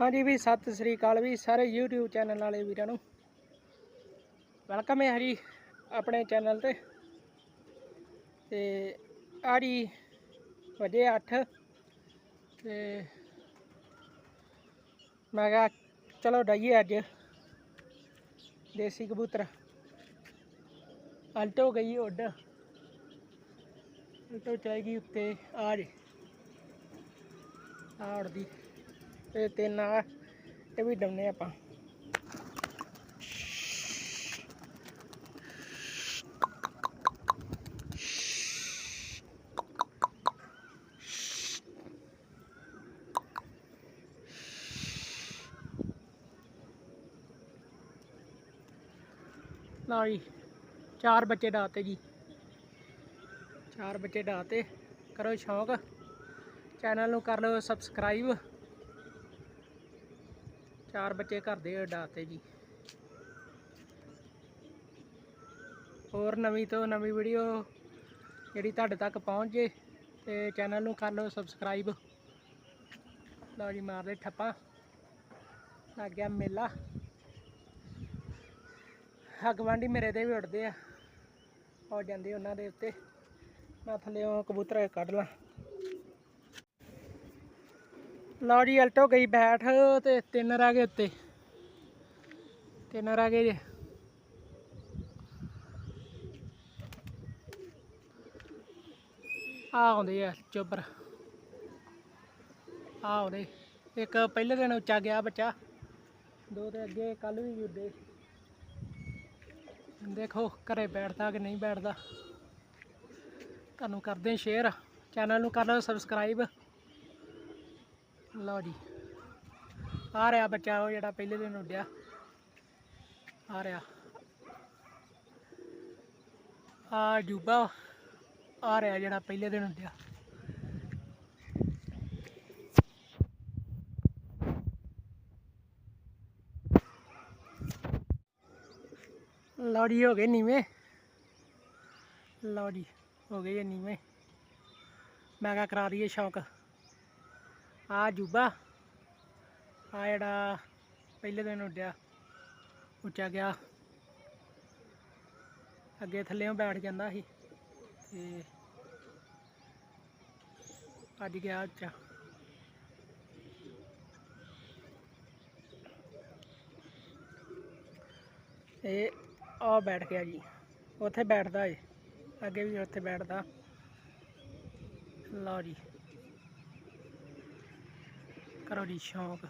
ਹਾਂਜੀ ਵੀ ਸਤਿ ਸ੍ਰੀ ਅਕਾਲ ਵੀ ਸਾਰੇ YouTube channel ਵਾਲੇ ਵੀਰਾਂ ਨੂੰ। ਵੈਲਕਮ ਹੈ ਹਰੀ ਆਪਣੇ ਚੈਨਲ ਤੇ। ਤੇ ਆੜੀ ਵਜੇ 8 ਤੇ ਮੈਂ ਕਿਹਾ ਚਲੋ ਡਾਈਏ ਅੱਜ। ਦੇਸੀ ਕਬੂਤਰ। ਅਲਟੋ ਗਈ ਉੱਡ। ਅਲਟੋ ਚਾਹੀਗੀ ਉੱਤੇ ਆ ਜੇ ਆ ਉੜਦੀ ਤੇ ਤਿੰਨ ਆ ਇਹ ਵੀ ਡਾਉਨੇ ਆਪਾਂ। ਲਓ ਜੀ, ਚਾਰ ਬੱਚੇ ਡਾਤੇ ਜੀ। ਚਾਰ ਬੱਚੇ ਡਾਤੇ ਕਰੋ ਸ਼ੌਂਕ। ਚੈਨਲ ਨੂੰ ਕਰ ਲਓ ਸਬਸਕ੍ਰਾਈਬ। ਚਾਰ ਬੱਚੇ ਘਰ ਦੇ ਡਾਤੇ ਜੀ। ਹੋਰ ਨਵੀਂ ਤੋਂ ਨਵੀਂ ਵੀਡੀਓ ਜਿਹੜੀ ਤੁਹਾਡੇ ਤੱਕ ਪਹੁੰਚ ਜੇ ਤੇ ਚੈਨਲ ਨੂੰ ਕਰ ਲਓ ਸਬਸਕ੍ਰਾਈਬ। ਲਓ ਜੀ ਮਾਰਦੇ ਠੱਪਾ। ਲੱਗ ਗਿਆ ਮੇਲਾ। ਗਵਾਂਢੀ ਮੇਰੇ ਤੇ ਵੀ ਉੱਡਦੇ ਆ। ਹੋ ਜਾਂਦੇ ਉਹਨਾਂ ਦੇ ਉੱਤੇ। ਮੈਂ ਥੱਲੇੋਂ ਕਬੂਤਰ ਕੱਢ ਲਾਂ। ਲਓ ਜੀ ਅਲਟੋ ਗਈ, ਬੈਠ ਤੇ ਤਿੰਨ ਰਹਿ ਗਏ ਉੱਤੇ। ਤਿੰਨ ਰਹਿ ਗਏ ਜੇ। ਆ ਆਉਂਦੇ ਆ ਚੋਬਰ। ਆ ਆਉਂਦੇ। ਇੱਕ ਪਹਿਲੇ ਦਿਨ ਉੱਚਾ ਗਿਆ ਬੱਚਾ। ਦੋ ਤੇ ਅੱਗੇ ਕੱਲ ਵੀ ਉੱਡੇ। ਦੇਖੋ, ਘਰੇ ਬੈਠਦਾ ਕਿ ਨਹੀਂ ਬੈਠਦਾ। ਤੁਹਾਨੂੰ ਕਰਦੇ ਸ਼ੇਅਰ ਚੈਨਲ ਨੂੰ ਕਰ ਲਓ ਸਬਸਕ੍ਰਾਈਬ ਲਓ ਜੀ। ਆ ਰਿਹਾ ਬੱਚਾ, ਉਹ ਜਿਹੜਾ ਪਹਿਲੇ ਦਿਨ ਉੱਡਿਆ। ਆ ਰਿਹਾ। ਆ ਜੂਬਾ, ਆ ਰਿਹਾ ਜਿਹੜਾ ਪਹਿਲੇ ਦਿਨ ਉੱਡਿਆ। ਲਓ ਹੋ ਗਏ ਨੀਵੇਂ। ਲਓ ਹੋ ਗਏ ਜੀ ਨੀਵੇਂ। ਮੈਂ ਕਿਹਾ ਕਰਾ ਦਈਏ ਸ਼ੌਂਕ। ਆ ਜੂਬਾ। ਆ ਜਿਹੜਾ ਪਹਿਲੇ ਦਿਨ ਉੱਡਿਆ, ਉੱਚਾ ਗਿਆ। ਅੱਗੇ ਥੱਲੇੋਂ ਬੈਠ ਜਾਂਦਾ ਸੀ ਤੇ ਅੱਜ ਗਿਆ ਉੱਚਾ। ਇਹ ਆ ਬੈਠ ਗਿਆ ਜੀ। ਉੱਥੇ ਬੈਠਦਾ ਏ। ਅੱਗੇ ਵੀ ਉੱਥੇ ਬੈਠਦਾ। ਲਓ ਜੀ। ਕਰੋ ਜੀ ਸ਼ੌਂਕ